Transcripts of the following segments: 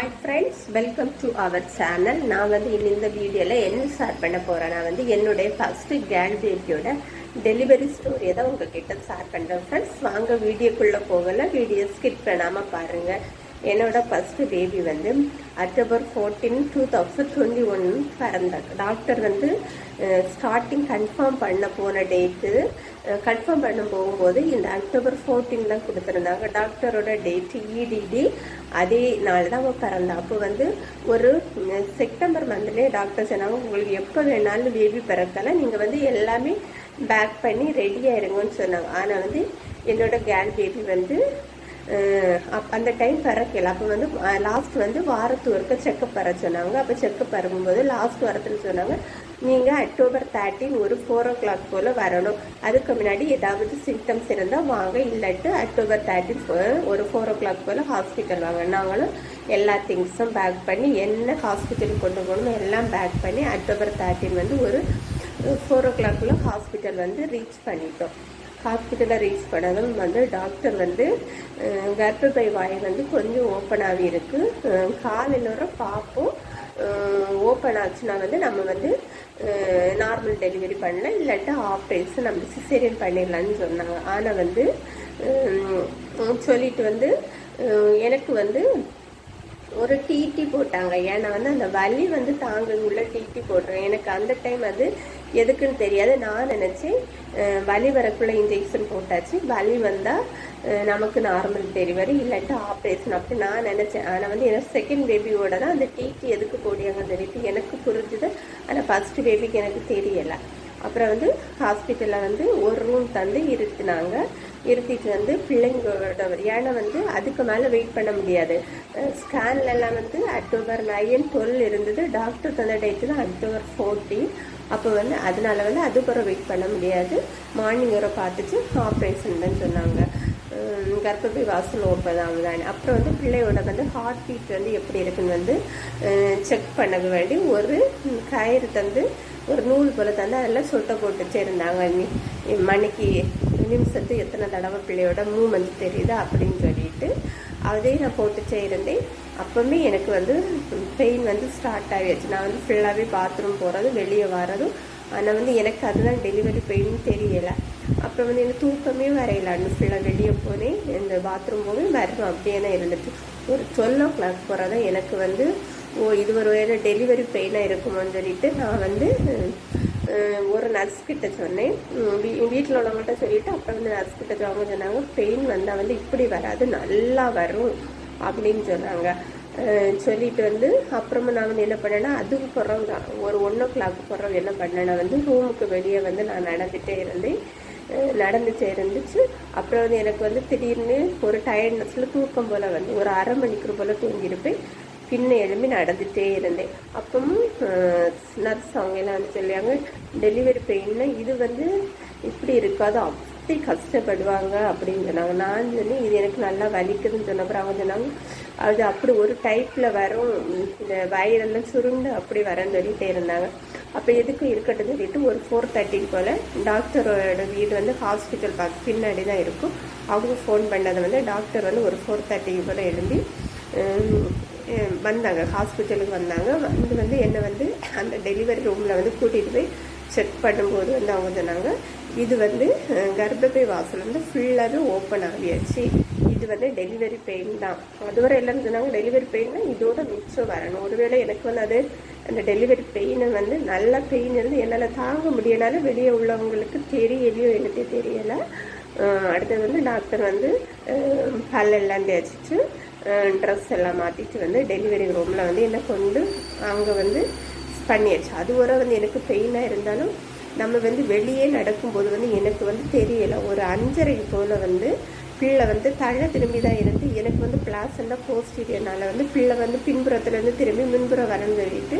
Hi friends welcome to our channel நான் வந்து இனி இந்த வீடியோவில் என்ன ஷேர் பண்ண போகிறேன்னா வந்து என்னுடைய ஃபஸ்ட்டு கேர்ள் பேபியோட டெலிவரி ஸ்டோரியை தான் உங்ககிட்ட ஷேர் பண்ணுறேன் ஃப்ரெண்ட்ஸ் வாங்க வீடியோக்குள்ளே போகல வீடியோ ஸ்கிப் பண்ணாமல் பாருங்கள் என்னோட ஃபஸ்ட்டு பேபி வந்து October fourteen two thousand twenty one பிறந்தாங்க டாக்டர் வந்து ஸ்டார்டிங் கன்ஃபார்ம் பண்ண போன டேட்டு கன்ஃபார்ம் பண்ண போகும்போது இந்த அக்டோபர் ஃபோர்டீன் தான் கொடுத்துருந்தாங்க. டாக்டரோட டேட்டு இடிடி அதே நாள் தான் அவன் பிறந்தா. அப்போ வந்து ஒரு செப்டம்பர் மந்த்லேயே டாக்டர் சொன்னாங்க உங்களுக்கு எப்போ வேணாலும் பேபி பிறக்கலாம் நீங்கள் வந்து எல்லாமே பேக் பண்ணி ரெடியாக இருங்கன்னு சொன்னாங்க. ஆனால் வந்து என்னோட கேர்ள் பேபி வந்து அந்த டைம் பிறக்கல. அப்போ வந்து லாஸ்ட் வந்து வாரத்து ஒருக்க செக்கப் வர சொன்னாங்க. அப்போ செக்கப் வரும்போது லாஸ்ட் வாரத்தில் சொன்னாங்க நீங்கள் அக்டோபர் தேர்ட்டின் ஒரு ஃபோர் ஓ கிளாக் போல் வரணும். அதுக்கு முன்னாடி ஏதாவது சிம்டம்ஸ் இருந்தால் வாங்க. இல்லாட்டு அக்டோபர் தேர்ட்டின் ஒரு ஃபோர் ஓ கிளாக் போல் ஹாஸ்பிட்டல் வாங்க. நாங்களும் எல்லா திங்ஸும் பேக் பண்ணி என்ன ஹாஸ்பிட்டலுக்கு கொண்டு போகணுமோ எல்லாம் பேக் பண்ணி அக்டோபர் தேர்ட்டின் வந்து ஒரு ஃபோர் ஓ கிளாக்குள்ளே ஹாஸ்பிட்டல் வந்து ரீச் பண்ணிட்டோம். ஹாஸ்பிட்டலில் ரீச் பண்ணதும் வந்து டாக்டர் வந்து கர்ப்பப்பை வாய் வந்து கொஞ்சம் ஓப்பனாகவே இருக்குது காலையில் வர பார்ப்போம் ஓப்பன் ஆச்சுன்னா வந்து நம்ம வந்து நார்மல் டெலிவரி பண்ணலாம். இல்லாட்டா ஆப்ரேஷன் நம்ம சிசேரியன் பண்ணிடலான்னு சொன்னாங்க. ஆனால் வந்து சொல்லிட்டு வந்து எனக்கு வந்து ஒரு டிடி போட்டாங்க. ஏன்னா வந்து அந்த வலி வந்து தாங்க உள்ள டிடி போடுறேன் எனக்கு அந்த டைம் அது எதுக்குன்னு தெரியாது. நான் நினச்சேன் வலி வரக்குள்ள இன்ஜெக்ஷன் போட்டாச்சு. வலி வந்தால் நமக்கு நார்மல் டெலிவரி இல்லாட்டி ஆப்ரேஷன் அப்படி நான் நினச்சேன். ஆனால் வந்து எனக்கு செகண்ட் பேபியோட தான் அந்த டிடி எதுக்கு போடியாங்கன்னு சொல்லிட்டு எனக்கு புரிஞ்சுது. ஆனால் ஃபஸ்ட்டு பேபிக்கு எனக்கு தெரியலை. அப்புறம் வந்து ஹாஸ்பிட்டலில் வந்து ஒரு ரூம் தந்து இருத்தினாங்க. இருத்திட்டு வந்து பிள்ளைங்களோட ஏன்னா வந்து அதுக்கு மேலே வெயிட் பண்ண முடியாது. ஸ்கேன்லலாம் வந்து அக்டோபர் நைன் டுவெல் இருந்தது. டாக்டர் தந்த டேட்டு தான் அக்டோபர் ஃபோர்டீன் அப்போ வந்து அதனால வந்து அதுக்கப்புறம் வெயிட் பண்ண முடியாது. மார்னிங் வரை பார்த்துட்டு ஆப்ரேஷன் தான் சொன்னாங்க. கர்ப்பப்பை வாசல் ஓப்பதாங்க தான் அப்புறம் வந்து பிள்ளையோட வந்து ஹார்ட் பீட் வந்து எப்படி இருக்குன்னு வந்து செக் பண்ண வேண்டி ஒரு கயிறு தந்து ஒரு நூல் போல் தந்து அதில் சொட்டை போட்டு வச்சிருந்தாங்க. மணிக்கு நிமிஷத்து நிமிஷத்துக்கு எத்தனை தடவை பிள்ளையோட மூமெண்ட் தெரியுது அப்படின்னு சொல்லிட்டு அதே நான் போட்டுச்சே இருந்தேன். அப்போவுமே எனக்கு வந்து பெயின் வந்து ஸ்டார்ட் ஆகிடுச்சு நான் வந்து ஃபுல்லாகவே பாத்ரூம் போகிறதும் வெளியே வரதும் ஆனால் வந்து எனக்கு அதுதான் டெலிவரி பெயின் தெரியலை. அப்புறம் வந்து எனக்கு தூக்கமே வரையில. அன்னு ஃபுல்லாக வெளியே போனேன். இந்த பாத்ரூம் போகவே வரணும் அப்படியே தான் இருந்துச்சு. ஒரு டுவெல் ஓ கிளாக் போகிறதான் எனக்கு வந்து ஓ இது ஒரு வேலை டெலிவரி பெயினாக இருக்குமோன்னு சொல்லிட்டு நான் வந்து ஒரு நர்ஸ் கிட்ட சொன்னேன். வீ வீட்டில் உள்ளவங்கள்ட்ட சொல்லிவிட்டு அப்புறம் வந்து நர்ஸ் கிட்ட அவங்க சொன்னாங்க பெயின் வந்தால் வந்து இப்படி வராது நல்லா வரும் அப்படின்னு சொன்னாங்க. சொல்லிட்டு வந்து அப்புறமா நான் வந்து என்ன பண்ணேன்னா அதுக்கு பிறகு தான் ஒரு ஒன் ஓ கிளாக் பிறகு என்ன பண்ணேன்னா வந்து ரூமுக்கு வெளியே வந்து நான் நடந்துகிட்டே இருந்தேன். நடந்துச்சே இருந்துச்சு. அப்புறம் வந்து எனக்கு வந்து திடீர்னு ஒரு டயர்ட்னஸில் தூக்கம் போல் வந்து ஒரு அரை மணிக்கு போல் தூங்கியிருப்பேன். பின்ன எழும்பி நடந்துகிட்டே இருந்தேன். அப்பவும் நர்ஸ் அவங்க எல்லாம் வந்து சொல்லியாங்க டெலிவரி பெயின்னா இது வந்து இப்படி இருக்காது அப்படி கஷ்டப்படுவாங்க அப்படின்னு சொன்னாங்க. நான் சொல்லி இது எனக்கு நல்லா வலிக்குதுன்னு சொன்னப்பறம் அவங்க சொன்னாங்க அது அப்படி ஒரு டைப்பில் வரும் இந்த வயிறெல்லாம் சுருண்டு அப்படி வரேன்னு சொல்லிட்டே இருந்தாங்க. அப்போ எதுக்கும் இருக்கட்டும் சொல்லிட்டு ஒரு ஃபோர் தேர்ட்டிக்கு போல் டாக்டரோட வீடு வந்து ஹாஸ்பிட்டல் பார்க்க பின்னாடி தான் இருக்கும். அவங்க ஃபோன் பண்ணதை வந்து டாக்டர் வந்து ஒரு ஃபோர் தேர்ட்டிக்கு போல் எழும்பி வந்தாங்க ஹாஸ்பிட்டலுக்கு வந்தாங்க. வந்து வந்து என்னை வந்து அந்த டெலிவரி ரூமில் வந்து கூட்டிகிட்டு போய் செக் பண்ணும்போது வந்து அவங்க சொன்னாங்க இது வந்து கர்ப்பப்பை வாசல் வந்து ஃபுல்லாகவே ஓப்பன் ஆகியாச்சு. இது வந்து டெலிவரி பெயின் தான். அதுவரை எல்லாம் சொன்னாங்க டெலிவரி பெயின்னா இதோட மிச்சம் வரணும். ஒருவேளை எனக்கு வந்து அது அந்த டெலிவரி பெயினை வந்து நல்ல பெயின் இருந்து என்னால் தாங்க முடியனால வெளியே உள்ளவங்களுக்கு தெரியலையோ எனக்கு தெரியலை. அடுத்தது வந்து டாக்டர் வந்து பல்லெல்லாம் தேய்ச்சிட்டு ட்ரெஸ் எல்லாம் மாற்றிட்டு வந்து டெலிவரி ரூமில் வந்து என்னை கொண்டு அங்கே வந்து பண்ணியாச்சு. அது வரை வந்து எனக்கு பெயினாக இருந்தாலும் நம்ம வந்து வெளியே நடக்கும்போது வந்து எனக்கு வந்து தெரியலை. ஒரு அஞ்சரைக்கு போல் வந்து பிள்ளை வந்து தழை திரும்பி தான் இருந்து எனக்கு வந்து பிளாசண்டா போஸ்டீரியனால வந்து பிள்ளை வந்து பின்புறத்துலேருந்து திரும்பி முன்புறம் வரன்னு சொல்லிட்டு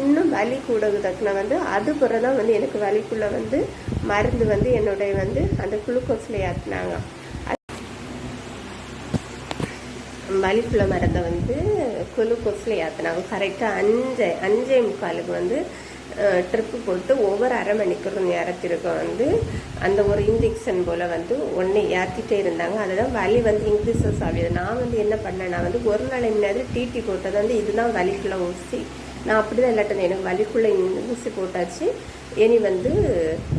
இன்னும் வலி கூட தக்குன வந்து அது பிறகு தான் வந்து எனக்கு வலிக்குள்ளே வந்து மருந்து வந்து என்னுடைய வந்து அந்த குளுக்கோஸில் ஏற்றினாங்க வலிக்குள்ள மருந்தை வந்து குளுக்கோஸில் ஏற்றினாங்க கரெக்டாக அஞ்சு அஞ்சே முக்காலுக்கு வந்து ட்ரிப்பு போட்டு ஒவ்வொரு அரை மணிக்கூர் நேரத்திற்கு வந்து அந்த ஒரு இன்ஜெக்ஷன் போல் வந்து ஒன்று ஏற்றிட்டே இருந்தாங்க. அதுதான் வலி வந்து இன்க்ரீசஸ் ஆகுது. நான் வந்து என்ன பண்ணேன்னா வந்து ஒரு நாள் முன்னாடி டிடி போட்டது வந்து இதுதான் வலிக்குள்ள ஊசி. நான் அப்படி தான் இல்லாட்டேன் எனக்கு வலிக்குள்ளே ஊசி போட்டாச்சு. இனி வந்து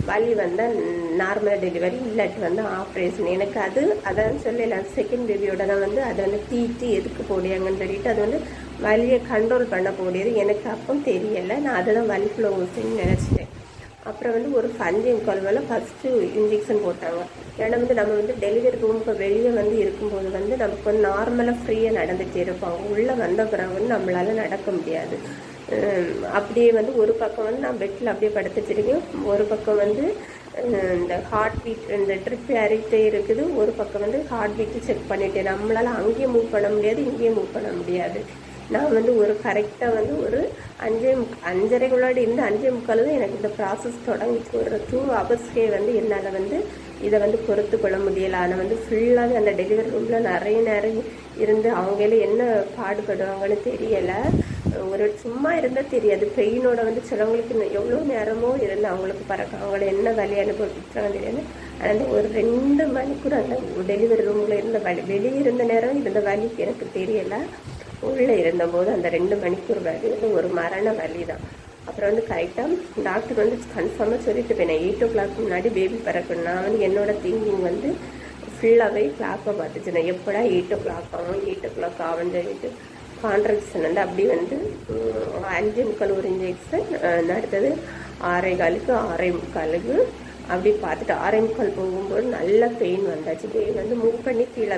வலி வந்தால் நார்மல் டெலிவரி இல்லாட்டி வந்து ஆப்ரேஷன் எனக்கு அது அதான் சொல்லல செகண்ட் பேபியோட தான் வந்து அதை வந்து தீட்டி எதுக்கு போடியாங்கன்னு சொல்லிட்டு அது வந்து வலியை கண்ட்ரோல் பண்ண போடியது எனக்கு அப்போ தெரியலை. நான் அதை தான் வலிக்குள்ளே ஊசின்னு நினச்சிட்டேன். அப்புறம் வந்து ஒரு ஃபஞ்சு கொல்வல ஃபஸ்ட்டு இன்ஜெக்ஷன் போட்டாங்க. ஏன்னா வந்து நம்ம வந்து டெலிவரி ரூமுக்கு வெளியே வந்து இருக்கும்போது வந்து நமக்கு வந்து நார்மலாக ஃப்ரீயாக நடந்துகிட்டே இருப்பாங்க. உள்ளே வந்த பிறகு வந்து நம்மளால் நடக்க முடியாது. அப்படியே வந்து ஒரு பக்கம் வந்து நான் பெட்டில் அப்படியே படுத்துச்சிருக்கேன் ஒரு பக்கம் வந்து இந்த ஹார்ட் பீட் இந்த ட்ரிப் ஏறிக்கிட்டே இருக்குது. ஒரு பக்கம் வந்து ஹார்ட் பீட்டு செக் பண்ணிட்டேன். நம்மளால் அங்கேயும் மூவ் பண்ண முடியாது இங்கேயும் மூவ் பண்ண முடியாது. நான் வந்து ஒரு கரெக்டாக வந்து ஒரு அஞ்சே முக் அஞ்சரைக்குள்ளாடி இருந்து அஞ்சே முக்கால் தான் எனக்கு இந்த ப்ராசஸ் தொடங்கிச்சு. ஒரு டூ ஹவர்ஸ்க்கே வந்து என்னால் வந்து இதை வந்து பொறுத்து கொள்ள முடியலை. ஆனால் வந்து ஃபுல்லாகவே அந்த டெலிவரி ரூமில் நிறைய நேரம் இருந்து அவங்களே என்ன பாடுபடுவாங்கன்னு தெரியலை. ஒரு சும்மா இருந்தால் தெரியாது. பெயினோட வந்து சிலவங்களுக்கு எவ்வளோ நேரமோ இருந்து அவங்களுக்கு பறக்க அவங்கள என்ன வலி அனுபவிச்சாங்க தெரியாது. அந்த ஒரு ரெண்டு மணிக்கூட அந்த டெலிவரி ரூமில் இருந்த வலி வெளியே இருந்த நேரம் இருந்த வலிக்கு எனக்கு தெரியலை. உள்ளே இருந்தபோது அந்த ரெண்டு மணிக்கூர் வலி வந்து ஒரு மரண வலி தான் அப்புறம் வந்து கரெக்டாக டாக்டர் வந்து கன்ஃபார்மாக சொல்லிட்டு போயினேன் எயிட் ஓ கிளாக் முன்னாடி பேபி பிறக்கணும் நான் வந்து என்னோட திங்கிங் வந்து ஃபுல்லாகவே கிளாக்கை பார்த்துச்சு. நான் எப்படா எயிட் ஓ கிளாக் ஆகும் எயிட் ஓ கிளாக் ஆகும்னு சொல்லிட்டு கான்ட்ராக்ஷன் வந்து அப்படி வந்து அஞ்சு முக்கால் ஒரு இன்ஜெக்ஷன் அடுத்தது ஆறே காலுக்கு ஆறே முக்காலுக்கு அப்படி பார்த்துட்டு ஆறே முக்கால் போகும்போது நல்ல பெயின் வந்தாச்சு. பேபி வந்து மூவ் பண்ணி கீழே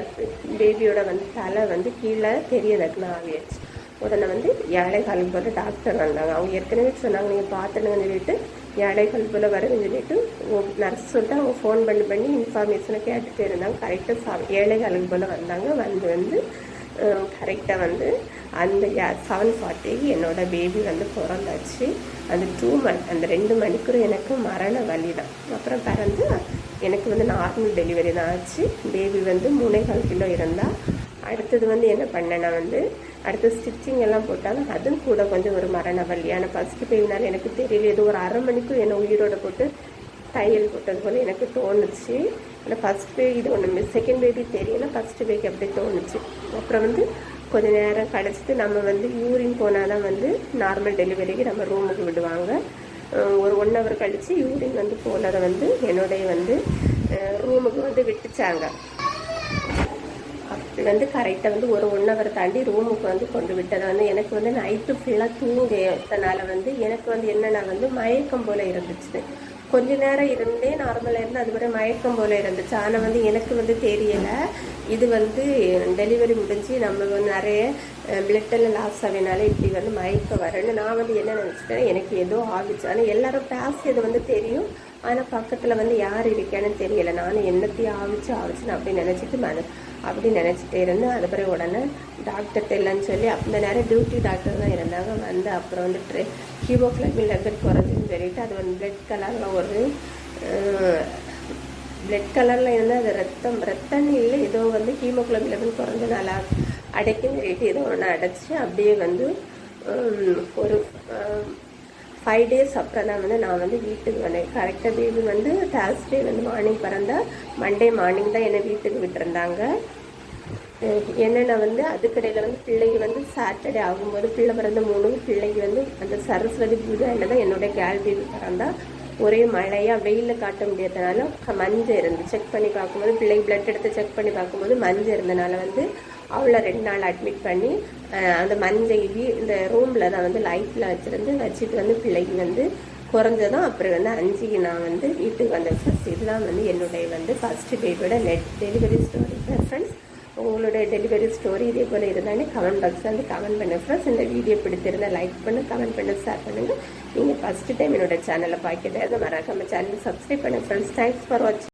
பேபியோட வந்து தலை வந்து கீழே தெரியறதுக்குன்னு ஆகியாச்சு உடனே வந்து ஏழை போல டாக்டர் வந்தாங்க. அவங்க ஏற்கனவே சொன்னாங்க நீங்கள் பார்த்துணுங்கன்னு சொல்லிட்டு ஏழை கால் போல் வருதுன்னு சொல்லிட்டு நர்ஸ் சொல்லிட்டு அவங்க ஃபோன் பண்ணி பண்ணி இன்ஃபர்மேஷனை கேட்டுகிட்டே இருந்தாங்க. கரெக்டாக ஏழை காலம் போல் வந்தாங்க. வந்து வந்து கரெக்டாக வந்து அந்த செவன் ஃபார்ட்டிக்கு என்னோடய பேபி வந்து பிறந்தாச்சு. அந்த டூ மந்த் அந்த ரெண்டு மணிக்கூர் எனக்கு மரண வலி தான். அப்புறம் பிறந்து எனக்கு வந்து நார்மல் டெலிவரி தான் ஆச்சு. பேபி வந்து மூணேகால் கிலோ இருந்தால் அடுத்தது வந்து என்ன பண்ணேன்னா வந்து அடுத்து ஸ்டிச்சிங் எல்லாம் போட்டாங்க அதுவும் கூட கொஞ்சம் ஒரு மரண வலி. ஆனால் ஃபஸ்ட்டு பெய்னால எனக்கு தெரியல. ஏதோ ஒரு அரை மணிக்கும் என்னை உயிரோட போட்டு தையல் போட்டது போல் எனக்கு தோணுச்சு. ஆனால் ஃபஸ்ட் பேபி இது ஒன்று செகண்ட் பேபி தெரியல. ஃபஸ்ட்டு பேபி அப்படி தோணுச்சு. அப்புறம் வந்து கொஞ்சம் நேரம் கழிச்சிட்டு நம்ம வந்து யூரின் போனால் தான் வந்து நார்மல் டெலிவரிக்கு நம்ம ரூமுக்கு விடுவாங்க. ஒரு ஒன் ஹவர் கழித்து யூரின் வந்து போனதை வந்து என்னுடைய வந்து ரூமுக்கு வந்து விட்டுச்சாங்க. அப்படி வந்து கரெக்டாக வந்து ஒரு ஒன் ஹவர் தாண்டி ரூமுக்கு வந்து கொண்டு விட்டதை வந்து எனக்கு வந்து நைட்டு ஃபுல்லாக தூங்கினால வந்து எனக்கு வந்து என்னென்னா வந்து மயக்கம் போல் இருந்துச்சு. கொஞ்ச நேரம் இருந்தே நார்மலாக இருந்து அதுக்கப்புறம் மயக்கம் போல் இருந்துச்சு. ஆனால் வந்து எனக்கு வந்து தெரியலை. இது வந்து டெலிவரி முடிஞ்சு நம்ம வந்து நிறைய பிளட்டெல்லாம் லாஸ் ஆகினால இப்படி வந்து மயக்கம் வரேன்னு நான் வந்து என்ன நினச்சிட்டேன் எனக்கு ஏதோ ஆகிச்சு ஆனால் எல்லாரும் பேசியது வந்து தெரியும். ஆனால் பக்கத்தில் வந்து யார் இருக்கேன்னு தெரியலை. நானும் என்னத்தையும் ஆவிச்சு ஆவிச்சுன்னு அப்படி நினச்சிட்டு மன அப்படி நினச்சிட்டே இருந்தேன். அது பிறகு உடனே டாக்டர் இல்லைன்னு சொல்லி அந்த நேரம் டியூட்டி டாக்டர் தான் இருந்தாங்க. வந்து அப்புறம் வந்து ட்ரெ ஹீமோக்ளோபின் லெவல் குறைஞ்சுன்னு சொல்லிட்டு அது வந்து பிளட் கலரில் ஒரு பிளட் கலரில் இருந்தால் அது ரத்தம் ரத்தம் இல்லை ஏதோ வந்து ஹீமோக்ளோபின் லெவல் நல்லா அடைக்குன்னு சொல்லிட்டு ஏதோ ஒன்று அடைச்சி அப்படியே வந்து ஒரு ஃபைவ் டேஸ் அப்புறம் தான் வந்து நான் வந்து வீட்டுக்கு வந்தேன். கரெக்டாக பேபி வந்து தேர்ஸ்டே வந்து மார்னிங் பிறந்தா மண்டே மார்னிங் தான் என்னை வீட்டுக்கு விட்டுருந்தாங்க. என்னென்ன வந்து அதுக்கடையில் வந்து பிள்ளைக்கு வந்து சாட்டர்டே ஆகும்போது பிள்ளை பிறந்த மூணு பிள்ளைக்கு வந்து அந்த சரஸ்வதி பூஜை தான் என்னுடைய கேள் பேபி பிறந்தா ஒரே மழையாக வெயிலில் காட்ட முடியாதனால மஞ்சள் இருந்து செக் பண்ணி பார்க்கும்போது பிள்ளைக்கு பிளட் எடுத்து செக் பண்ணி பார்க்கும்போது மஞ்சள் இருந்தனால வந்து அவளை ரெண்டு நாள் அட்மிட் பண்ணி அந்த மஞ்சள் இந்த ரூமில் தான் வந்து லைட்டில் வச்சுருந்து வச்சுட்டு வந்து பிள்ளைக்கு வந்து குறைஞ்சதும் அப்புறம் வந்து அஞ்சுக்கு நான் வந்து வீட்டுக்கு வந்தேன் ஃபர்ஸ்ட் இதுதான் வந்து என்னுடைய வந்து ஃபஸ்ட்டு பேபியோட நெட் டெலிவரி ஸ்டோரி ஃப்ரெண்ட்ஸ் உங்களுடைய டெலிவரி ஸ்டோரி இதே போல் இருந்தாலே கமெண்ட் பாக்ஸில் வந்து கமெண்ட் பண்ண ஃப்ரெண்ட்ஸ் இந்த வீடியோ பிடித்திருந்தால் லைக் பண்ணு கமெண்ட் பண்ணு ஷேர் பண்ணுங்கள் நீங்கள் ஃபஸ்ட்டு டைம் என்னோட சேனலை பார்க்கிட்டு மறக்காமல் சேனல் சப்ஸ்கிரைப் பண்ணுங்கள் ஃப்ரெண்ட்ஸ் தேங்க்ஸ் ஃபார் வாட்சிங்